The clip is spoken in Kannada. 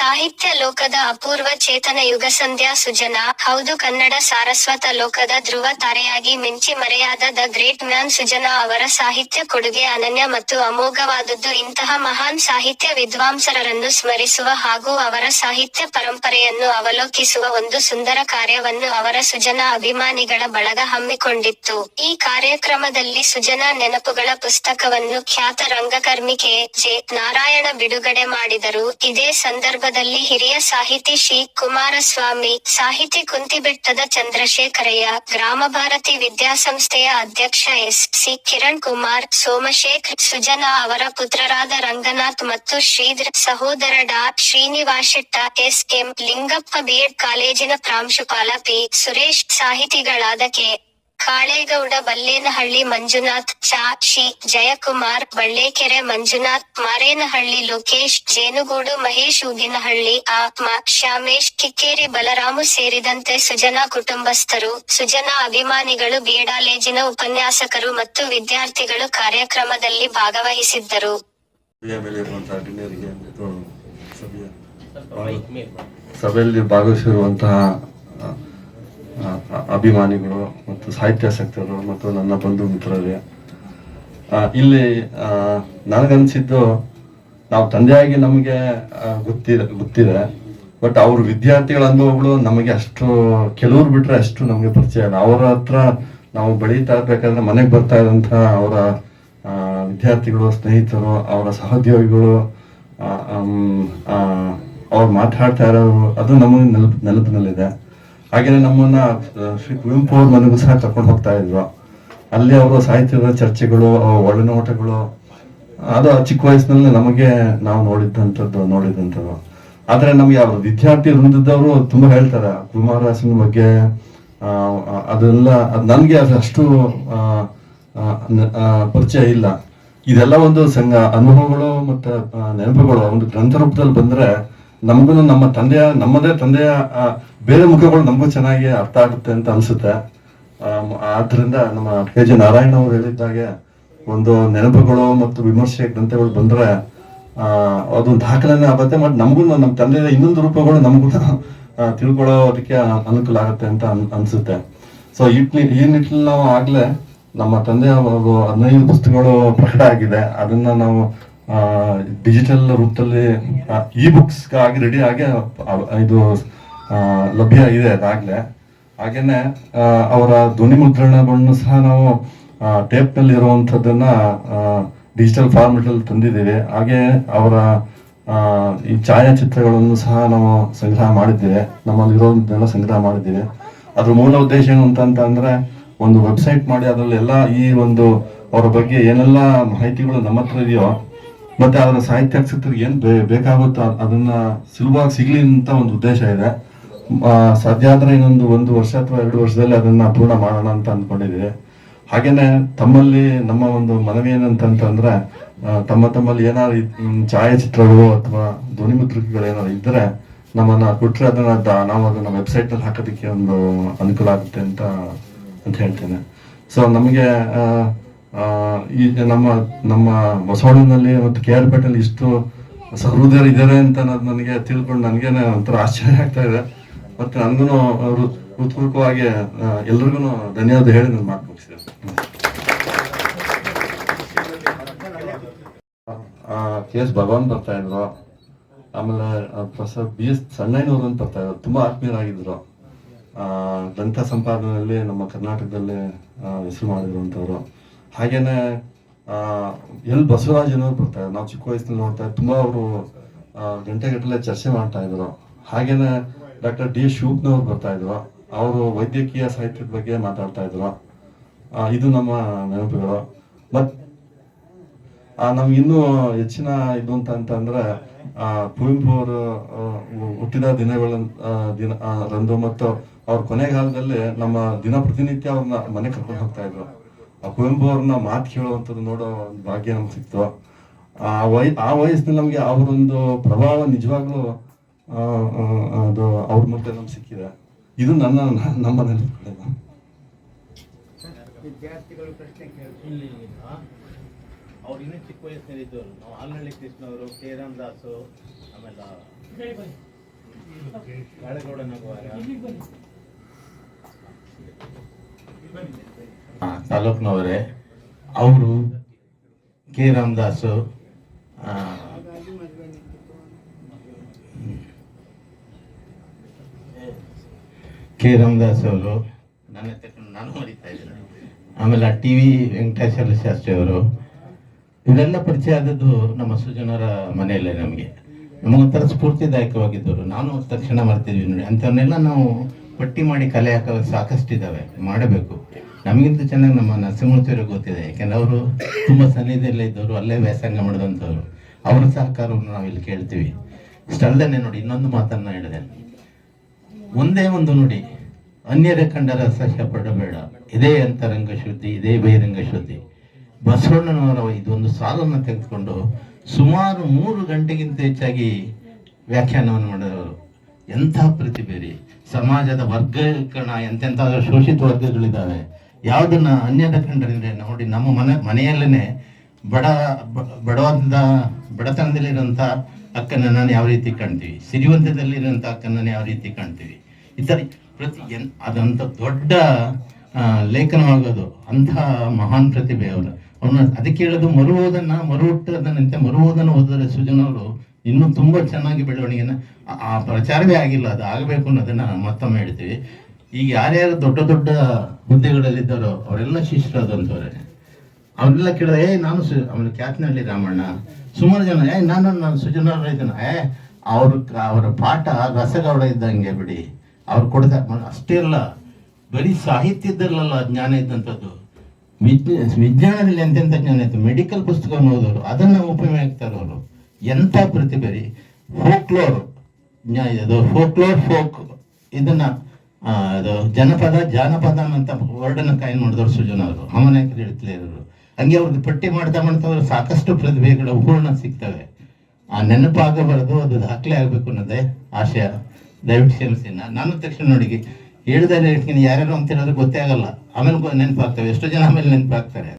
ಸಾಹಿತ್ಯ ಲೋಕದ ಅಪೂರ್ವ ಚೇತನ ಯುಗ ಸಂಧ್ಯಾ ಸುಜನಾ. ಹೌದು, ಕನ್ನಡ ಸಾರಸ್ವತ ಲೋಕದ ಧ್ರುವ ತಾರೆಯಾಗಿ ಮಿಂಚಿ ಮರೆಯಾದ ದ ಗ್ರೇಟ್ ಮ್ಯಾನ್ ಸುಜನಾ ಅವರ ಸಾಹಿತ್ಯ ಕೊಡುಗೆ ಅನನ್ಯ ಮತ್ತು ಅಮೋಘವಾದದ್ದು ಇಂತಹ ಮಹಾನ್ ಸಾಹಿತ್ಯ ವಿದ್ವಾಂಸರನ್ನು ಸ್ಮರಿಸುವ ಹಾಗೂ ಅವರ ಸಾಹಿತ್ಯ ಪರಂಪರೆಯನ್ನು ಅವಲೋಕಿಸುವ ಒಂದು ಸುಂದರ ಕಾರ್ಯವನ್ನು ಅವರ ಸುಜನಾ ಅಭಿಮಾನಿಗಳ ಬಳಗ ಹಮ್ಮಿಕೊಂಡಿತ್ತು. ಈ ಕಾರ್ಯಕ್ರಮದಲ್ಲಿ ಸುಜನಾ ನೆನಪುಗಳ ಪುಸ್ತಕವನ್ನು ಖ್ಯಾತ ರಂಗಕರ್ಮಿ ಕೆ. ಜೆ. ನಾರಾಯಣ ಬಿಡುಗಡೆ ಮಾಡಿದರು. ಇದೇ ಸಂದರ್ಭದಲ್ಲಿ ಹಿರಿಯ ಸಾಹಿತಿ ಶಿ ಕುಮಾರಸ್ವಾಮಿ, ಸಾಹಿತಿ ಕುಂತಿಬೆಟ್ಟದ ಚಂದ್ರಶೇಖರಯ್ಯ, ಗ್ರಾಮ ಭಾರತಿ ವಿದ್ಯಾಸಂಸ್ಥೆಯ ಅಧ್ಯಕ್ಷ ಎಸ್ ಸಿ ಕಿರಣ್ ಕುಮಾರ್ ಸೋಮಶೇಖರ್ ಸುಜನಾ ಅವರ ಪುತ್ರರಾದ ರಂಗನಾಥ್ ಮತ್ತು ಶ್ರೀಧರ್ ಸಹೋದರ ಡಾ Srinivashetty, S M Lingappa BEd ಕಾಲೇಜಿನ ಪ್ರಾಂಶುಪಾಲ ಪಿ ಸುರೇಶ್, ಸಾಹಿತಿಗಳಾದ ಕೆ ಕಾಳೇಗೌಡ, ಬಲ್ಲೇನಹಳ್ಳಿ, ಮಂಜುನಾಥ್ ಶಿ, ಜಯಕುಮಾರ್, ಬಳ್ಳೇಕೆರೆ, ಮಂಜುನಾಥ್, ಮಾರೇನಹಳ್ಳಿ, ಲೋಕೇಶ್, ಜೇನುಗೂಡು, ಮಹೇಶ್ ಊದಿನಹಳ್ಳಿ ಆತ್ಮ, ಶ್ಯಾಮೇಶ್, ಕಿಕ್ಕೇರಿ, ಬಲರಾಮು ಸೇರಿದಂತೆ ಸುಜನಾ ಕುಟುಂಬಸ್ಥರು, ಸುಜನಾ ಅಭಿಮಾನಿಗಳು ಬೇಡಾಲೇಜಿನ ಉಪನ್ಯಾಸಕರು ಮತ್ತು ವಿದ್ಯಾರ್ಥಿಗಳು ಕಾರ್ಯಕ್ರಮದಲ್ಲಿ ಭಾಗವಹಿಸಿದ್ದರು. ಸಭೆಯಲ್ಲಿ ಭಾಗವಹಿಸಿರುವಂತಹ ಅಭಿಮಾನಿಗಳು ಮತ್ತು ಸಾಹಿತ್ಯಾಸಕ್ತರು ಮತ್ತು ನನ್ನ ಬಂಧು ಮಿತ್ರರೇ ಇಲ್ಲಿ ನನಗನ್ಸಿದ್ದು ನಾವು ತಂದೆಯಾಗಿ ನಮಗೆ ಗೊತ್ತಿದೆ ಗೊತ್ತಿದೆ, ಬಟ್ ಅವ್ರ ವಿದ್ಯಾರ್ಥಿಗಳ ಅನುಭವಗಳು ನಮಗೆ ಅಷ್ಟು, ಕೆಲವ್ರು ಬಿಟ್ರೆ ಅಷ್ಟು ನಮಗೆ ಪರಿಚಯ ಇಲ್ಲ. ಅವರ ಹತ್ರ ನಾವು ಬೆಳೀತಾ ಇರ್ಬೇಕಾದ್ರೆ ಮನೆಗೆ ಬರ್ತಾ ಇರೋಂಥ ಅವರ ವಿದ್ಯಾರ್ಥಿಗಳು, ಸ್ನೇಹಿತರು, ಅವರ ಸಹೋದ್ಯೋಗಿಗಳು ಅವ್ರು ಮಾತಾಡ್ತಾ ಇರೋರು, ಅದು ನಮಗೆ ನೆನಪು ನೆನಪಿನಲ್ಲಿದೆ ಹಾಗೆಯೇ ನಮ್ಮನ್ನ ಶ್ರೀ ಕುವೆಂಪು ಅವ್ರ ಮನೆಗೂ ಸಹ ಕರ್ಕೊಂಡು ಹೋಗ್ತಾ ಇದ್ರು. ಅಲ್ಲಿ ಅವರು ಸಾಹಿತ್ಯದ ಚರ್ಚೆಗಳು ಒಳನೋಟಗಳು ಅದು ಚಿಕ್ಕ ವಯಸ್ಸಿನಲ್ಲಿ ನಮಗೆ ನಾವು ನೋಡಿದ್ದಂಥದ್ದು ನೋಡಿದಂಥದ್ದು. ಆದ್ರೆ ನಮಗೆ ಅವರು ವಿದ್ಯಾರ್ಥಿ ವೃಂದದವರು ತುಂಬಾ ಹೇಳ್ತಾರೆ ಕುಮಾರವ್ಯಾಸನ ಬಗ್ಗೆ ಅದೆಲ್ಲ ಅದ್ ನನ್ಗೆ ಅದು ಅಷ್ಟು ಆ, ಆ, ನ- ಪರಿಚಯ ಇಲ್ಲ. ಇದೆಲ್ಲ ಒಂದು ಸಂಘ ಅನುಭವಗಳು ಮತ್ತೆ ನೆನಪುಗಳು ಒಂದು ಗ್ರಂಥ ರೂಪದಲ್ಲಿ ಬಂದ್ರೆ ನಮಗೂ ನಮ್ಮ ತಂದೆಯ ನಮ್ಮದೇ ತಂದೆಯ ಬೇರೆ ಮುಖಗಳು ನಮಗೂ ಚೆನ್ನಾಗಿ ಅರ್ಥ ಆಗುತ್ತೆ ಅಂತ ಅನ್ಸುತ್ತೆ. ಆದ್ರಿಂದ ನಮ್ಮ ಕೆ ಜಿ ನಾರಾಯಣ ಅವರು ಹೇಳಿದ್ದಾಗೆ ಒಂದು ನೆನಪುಗಳು ಮತ್ತು ವಿಮರ್ಶೆ ಗ್ರಂಥಗಳು ಬಂದ್ರೆ ಆ, ಅದೊಂದು ದಾಖಲೆನೇ ಆಗುತ್ತೆ. ಮತ್ತು ನಮಗೂ ನಮ್ಮ ತಂದೆಯ ಇನ್ನೊಂದು ರೂಪಗಳು ನಮಗೂ ತಿಳ್ಕೊಳ್ಳೋದಕ್ಕೆ ಅನುಕೂಲ ಆಗುತ್ತೆ ಅಂತ ಅನ್- ಅನ್ಸುತ್ತೆ. ಸೊ ಈ ಈ ನಿಟ್ಟಿನಲ್ಲಿ ನಾವು ಆಗ್ಲೇ ನಮ್ಮ ತಂದೆಯ ಹದಿನೈದು ಪುಸ್ತಕಗಳು ಪ್ರಕಟ ಆಗಿದೆ. ಅದನ್ನ ನಾವು ಡಿಜಿಟಲ್ ರೂಪದಲ್ಲಿ ಇ ಬುಕ್ಸ್ ಆಗಿ ರೆಡಿ ಆಗಿ ಇದು ಲಭ್ಯ ಇದೆ ಅದಾಗ್ಲೇ. ಹಾಗೇನೆ ಅವರ ಧ್ವನಿ ಮುದ್ರಣಗಳನ್ನು ಸಹ ನಾವು ಟೇಪ್ನಲ್ಲಿ ಇರುವಂತದ್ದನ್ನ ಡಿಜಿಟಲ್ ಫಾರ್ಮೆಟ್ ಅಲ್ಲಿ ತಂದಿದ್ದೀವಿ. ಹಾಗೆ ಅವರ ಈ ಛಾಯಾಚಿತ್ರಗಳನ್ನು ಸಹ ನಾವು ಸಂಗ್ರಹ ಮಾಡಿದ್ದೇವೆ. ನಮ್ಮಲ್ಲಿ ಇರೋದನ್ನೆಲ್ಲ ಸಂಗ್ರಹ ಮಾಡಿದ್ದೇವೆ. ಅದ್ರ ಮೂಲ ಉದ್ದೇಶ ಏನು ಅಂತ ಅಂದ್ರೆ, ಒಂದು ವೆಬ್ಸೈಟ್ ಮಾಡಿ ಅದರಲ್ಲಿ ಎಲ್ಲ ಈ ಒಂದು ಅವರ ಬಗ್ಗೆ ಏನೆಲ್ಲ ಮಾಹಿತಿಗಳು ನಮ್ಮ ಹತ್ರ ಇದೆಯೋ, ಮತ್ತೆ ಅದರ ಸಾಹಿತ್ಯಾಸಕ್ತರಿಗೆ ಏನ್ ಬೇಕಾಗುತ್ತೋ ಅದ್- ಅದನ್ನ ಸುಲಭವಾಗಿ ಸಿಗ್ಲಿ ಅಂತ ಒಂದು ಉದ್ದೇಶ ಇದೆ. ಸಾಧ್ಯ ಆದ್ರೆ ಇನ್ನೊಂದು ಒಂದು ವರ್ಷ ಅಥವಾ ಎರಡು ವರ್ಷದಲ್ಲಿ ಅದನ್ನ ಪೂರ್ಣ ಮಾಡೋಣ ಅಂತ ಅಂದ್ಕೊಂಡಿದ್ದೀವಿ ಹಾಗೇನೆ ತಮ್ಮಲ್ಲಿ ನಮ್ಮ ಒಂದು ಮನವಿ ಏನಂತಂತಂದ್ರೆ ತಮ್ಮ ತಮ್ಮಲ್ಲಿ ಏನಾದ್ರು ಛಾಯಾಚಿತ್ರಗಳು ಅಥವಾ ಧ್ವನಿಮುದ್ರಿಕೆಗಳು ಏನಾದ್ರು ಇದ್ರೆ ನಮ್ಮನ್ನ ಕೊಟ್ಟರೆ ಅದನ್ನ ನಾವು ಅದನ್ನ ವೆಬ್ಸೈಟ್ನಲ್ಲಿ ಹಾಕೋದಕ್ಕೆ ಒಂದು ಅನುಕೂಲ ಆಗುತ್ತೆ ಅಂತ ಅಂತ ಹೇಳ್ತೇನೆ. ಸೊ ನಮಗೆ ಈ ನಮ್ಮ ನಮ್ಮ ಬಸವಣ್ಣನಲ್ಲಿ ಮತ್ತು ಕೆ ಆರ್ ಪೇಟೆಯಲ್ಲಿ ಇಷ್ಟು ಸಹೃದಯರು ಇದ್ದಾರೆ ಅಂತ ಅನ್ನೋದು ನನಗೆ ತಿಳ್ಕೊಂಡು ನನಗೇನೆ ಒಂಥರ ಆಶ್ಚರ್ಯ ಆಗ್ತಾ ಇದೆ. ಮತ್ತೆ ನನಗೂ ಹೃತ್ಪೂರ್ವಕವಾಗಿ ಎಲ್ರಿಗೂ ಧನ್ಯವಾದ ಹೇಳಿ ನಾನು ಮಾತು ಮುಗಿಸಿದೆ ಕೆ ಎಸ್ ಭಗವಾನ್ ಬರ್ತಾ ಇದ್ರು. ಆಮೇಲೆ ಪ್ರೊಫೆಸರ್ ಬಿ ಎಸ್ ಸಣ್ಣಯ್ಯನವರು ಅಂತ ಬರ್ತಾ ಇದ್ರು. ತುಂಬಾ ಆತ್ಮೀಯರಾಗಿದ್ರು. ಗ್ರಂಥ ಸಂಪಾದನೆಯಲ್ಲಿ ನಮ್ಮ ಕರ್ನಾಟಕದಲ್ಲಿ ಹೆಸರು ಮಾಡಿರುವಂಥವ್ರು. ಹಾಗೇನೆ ಎಲ್ ಬಸವರಾಜನವ್ರು ಬರ್ತಾ ಇದ್ರು. ನಾವು ಚಿಕ್ಕ ವಯಸ್ಸಿನಲ್ಲಿ ನೋಡ್ತಾ ತುಂಬಾ ಅವರು ಗಂಟೆಗಟ್ಟಲೆ ಚರ್ಚೆ ಮಾಡ್ತಾ ಇದ್ರು. ಹಾಗೇನೆ ಡಾಕ್ಟರ್ ಡಿ ಶಿವಪ್ನವ್ರು ಬರ್ತಾ ಇದ್ರು. ಅವರು ವೈದ್ಯಕೀಯ ಸಾಹಿತ್ಯದ ಬಗ್ಗೆ ಮಾತಾಡ್ತಾ ಇದ್ರು. ಇದು ನಮ್ಮ ನೆನಪುಗಳು. ಮತ್ ನಮ್ಗೆ ಇನ್ನೂ ಹೆಚ್ಚಿನ ಇದು ಅಂತ ಅಂತಂದ್ರೆ ಆ, ಕುವೆಂಪು ಅವರು ಹುಟ್ಟಿದ ದಿನಗಳ ದಿನ ರಂದು ಮತ್ತು ಅವ್ರ ಕೊನೆಗಾಲದಲ್ಲಿ ನಮ್ಮ ದಿನ ಪ್ರತಿನಿತ್ಯ ಅವ್ರನ್ನ ಮನೆ ಕರ್ಕೊಂಡು ಹೋಗ್ತಾ ಇದ್ರು. ಆ ಕುವೆಂಪು ಅವ್ರನ್ನ ಮಾತು ಕೇಳುವಂಥದ್ದು ನೋಡೋ ಭಾಗ್ಯ ನಮ್ಗೆ ಸಿಕ್ತು. ಆ ವಯ ಆ ವಯಸ್ಸಿನಲ್ಲಿ ನಮಗೆ ಅವರೊಂದು ಪ್ರಭಾವ ನಿಜವಾಗ್ಲೂ ಅದು ಅವ್ರ ಮತ್ತೆ ನಮ್ಗೆ ಸಿಕ್ಕಿದೆ. ಇದು ನನ್ನ ನಮ್ಮ ನೆನಪುಗಳು. ವಿದ್ಯಾರ್ಥಿಗಳು ಪ್ರಶ್ನೆ ಇಲ್ಲಿ ಅವ್ರು ಇನ್ನೂ ಚಿಕ್ಕ ವಯಸ್ಸಿನಲ್ಲಿ ಇದ್ದವರು. ನಾವು ಆಲ್ನಳ್ಳಿ ಕೃಷ್ಣ ಅವರು ಕೆ ರಾಮ್ ದಾಸು ಆಮೇಲೆ ಗಾಳಗೌಡ ನಗುವಾರ. ತಾಲೂಕ್ನವರೇ ಅವರು ಕೆ ರಾಮದಾಸು ಆ, ಕೆ ರಾಮದಾಸ್ ಅವರು. ನನ್ನ ನಾನು ಮರಿತಾ ಇದ್ದೇನೆ ಆಮೇಲೆ ಆ ಟಿ ವಿ ವೆಂಕಟೇಶ್ವರ ಶಾಸ್ತ್ರಿ ಅವರು. ಇದೆಲ್ಲ ಪರಿಚಯ ಆದದ್ದು ನಮ್ಮ ಸುಜನರ ಮನೆಯಲ್ಲೇ ನಮಗೆ. ನಮಗೊಂಥರ ಸ್ಫೂರ್ತಿದಾಯಕವಾಗಿದ್ದವರು. ನಾನು ತಕ್ಷಣ ಮಾಡ್ತಿದ್ವಿ ನೋಡಿ. ಅಂಥವನ್ನೆಲ್ಲ ನಾವು ಪಟ್ಟಿ ಮಾಡಿ ಕಲೆ ಹಾಕೋಕ್ಕೆ ಸಾಕಷ್ಟು ಇದ್ದಾವೆ ಮಾಡಬೇಕು. ನಮಗಿಂತ ಚೆನ್ನಾಗಿ ನಮ್ಮ ನರಸಿಂಹಮೂರ್ತಿಯವ್ರಿಗೆ ಗೊತ್ತಿದೆ. ಯಾಕೆಂದ್ರೆ ಅವರು ತುಂಬ ಸನ್ನಿಧಿಯಲ್ಲೇ ಇದ್ದವರು. ಅಲ್ಲೇ ವ್ಯಾಸಂಗ ಮಾಡಿದಂಥವ್ರು. ಅವರ ಸಹಕಾರವನ್ನು ನಾವು ಇಲ್ಲಿ ಕೇಳ್ತೀವಿ. ಸ್ಥಳದಲ್ಲೇ ನೋಡಿ ಇನ್ನೊಂದು ಮಾತನ್ನು ಹೇಳಿದೆ. ಒಂದೇ ಒಂದು ನುಡಿ. ಅನ್ಯರ ಕಂಡರ ಪಡಬೇಡ. ಇದೇ ಅಂತರಂಗ ಶುದ್ಧಿ, ಇದೇ ಬಹಿರಂಗ ಶುದ್ಧಿ. ಬಸವಣ್ಣನವರ ಇದೊಂದು ಸಾಲನ್ನು ತೆಗೆದುಕೊಂಡು ಸುಮಾರು ಮೂರು ಗಂಟೆಗಿಂತ ಹೆಚ್ಚಾಗಿ ವ್ಯಾಖ್ಯಾನವನ್ನು ಮಾಡಿದವರು. ಎಂಥ ಪ್ರತಿಭೆ ರೀ ಸಮಾಜದ ವರ್ಗೀಕರಣ ಎಂತೆಂಥ ಶೋಷಿತ ವರ್ಗಗಳಿದ್ದಾವೆ. ಯಾವುದನ್ನ ಅನ್ಯದ ಕಂಡರಿಂದ ನೋಡಿ, ನಮ್ಮ ಮನೆ ಮನೆಯಲ್ಲೇ ಬಡ ಬಡವಂತ ಬಡವಾದ ಬಡತನದಲ್ಲಿರುವಂಥ ಅಕ್ಕನ ನಾನು ಯಾವ ರೀತಿ ಕಾಣ್ತೀವಿ? ಸಿರಿವಂತದಲ್ಲಿರುವಂಥ ಅಕ್ಕನ ಯಾವ ರೀತಿ ಕಾಣ್ತೀವಿ? ಈ ಪ್ರತಿ ಎನ್ ಅದಂತ ದೊಡ್ಡ ಲೇಖನವಾಗೋದು. ಅಂಥ ಮಹಾನ್ ಪ್ರತಿಭೆ ಅವರು. ಅವನು ಅದಕ್ಕೆ ಹೇಳೋದು ಮರುವುದನ್ನು ಮರುಹುಟ್ಟದನಂತೆ ಮರುವುದನ್ನು ಓದಿದರೆ ಅವರು ಇನ್ನೂ ತುಂಬ ಚೆನ್ನಾಗಿ ಬೆಳವಣಿಗೆನ, ಆ- ಪ್ರಚಾರವೇ ಆಗಿಲ್ಲ, ಅದು ಆಗಬೇಕು ಅನ್ನೋದನ್ನ ಮತ್ತೊಮ್ಮೆ ಹೇಳ್ತೀವಿ. ಈಗ ಯಾರ್ಯಾರು ದೊಡ್ಡ ದೊಡ್ಡ ಹುದ್ದೆಗಳಲ್ಲಿದ್ದಾರೋ ಅವರೆಲ್ಲ ಶಿಷ್ಯರಾದಂಥವ್ರೆ ಅವ್ರೆಲ್ಲ ಕೇಳಿದ್ರೆ ಏ ನಾನು ಸು, ಆಮೇಲೆ ಕ್ಯಾತ್ನಹಳ್ಳಿ ರಾಮಣ್ಣ. ಸುಮಾರು ಜನ ಏ ನಾನು ನಾನು ಸುಜನ ಇದ್ದಾನೆ. ಏ ಅವ್ರ ಅವರ ಪಾಠ ರಸಗೌಡ ಇದ್ದಂಗೆ ಬಿಡಿ. ಅವ್ರು ಕೊಡ್ತಾರೆ ಅಷ್ಟೇ ಅಲ್ಲ, ಬರೀ ಸಾಹಿತ್ಯದಲ್ಲಲ್ಲ ಜ್ಞಾನ ಇದ್ದಂಥದ್ದು. ವಿಜ್ಞ ವಿಜ್ಞಾನದಲ್ಲಿ ಎಂತೆಂಥ ಜ್ಞಾನ ಇತ್ತು? ಮೆಡಿಕಲ್ ಪುಸ್ತಕವನ್ನು ಓದೋರು, ಅದನ್ನ ಉಪಯೋಗಿಸ್ತಾರೆ ಅವರು. ಎಂಥ ಪ್ರತಿಭೆ ರೀ? ಫೋಕ್ಲೋರ್ ಇದು ಫೋಕ್ಲೋರ್ ಫೋಕ್. ಇದನ್ನ ಅದು ಜನಪದ, ಜಾನಪದ ಅಂತ ವರ್ಡನ್ನು ಕಾಯಿನ್ ಮಾಡಿದವರು ಸುಜನ ಅವರು. ಅಮನಾಯಕರು ಹೇಳ್ತಲೇ ಇರೋರು. ಹಂಗೆ ಅವ್ರದ್ದು ಪಟ್ಟಿ ಮಾಡ್ತಾ ಮಾಡ್ತಾ ಅವ್ರು ಸಾಕಷ್ಟು ಪ್ರತಿಭೆಗಳ ಹೂರ್ಣ ಸಿಗ್ತವೆ. ಆ ನೆನಪಾಗಬಾರದು, ಅದು ದಾಖಲೆ ಆಗಬೇಕು ಅನ್ನೋದೇ ಆಶಯ. ದಯವಿಟ್ಟು ನಾ- ನಾನು ತಕ್ಷಣ ನೋಡಿ ಹೇಳ್ತೀನಿ, ಯಾರ್ಯಾರು ಅಂತ ಹೇಳಿದ್ರೆ ಗೊತ್ತೇ ಆಗಲ್ಲ. ಆಮೇಲೆ ನೆನಪಾಗ್ತವೆ, ಎಷ್ಟೋ ಜನ ಆಮೇಲೆ ನೆನಪಾಗ್ತಾರೆ.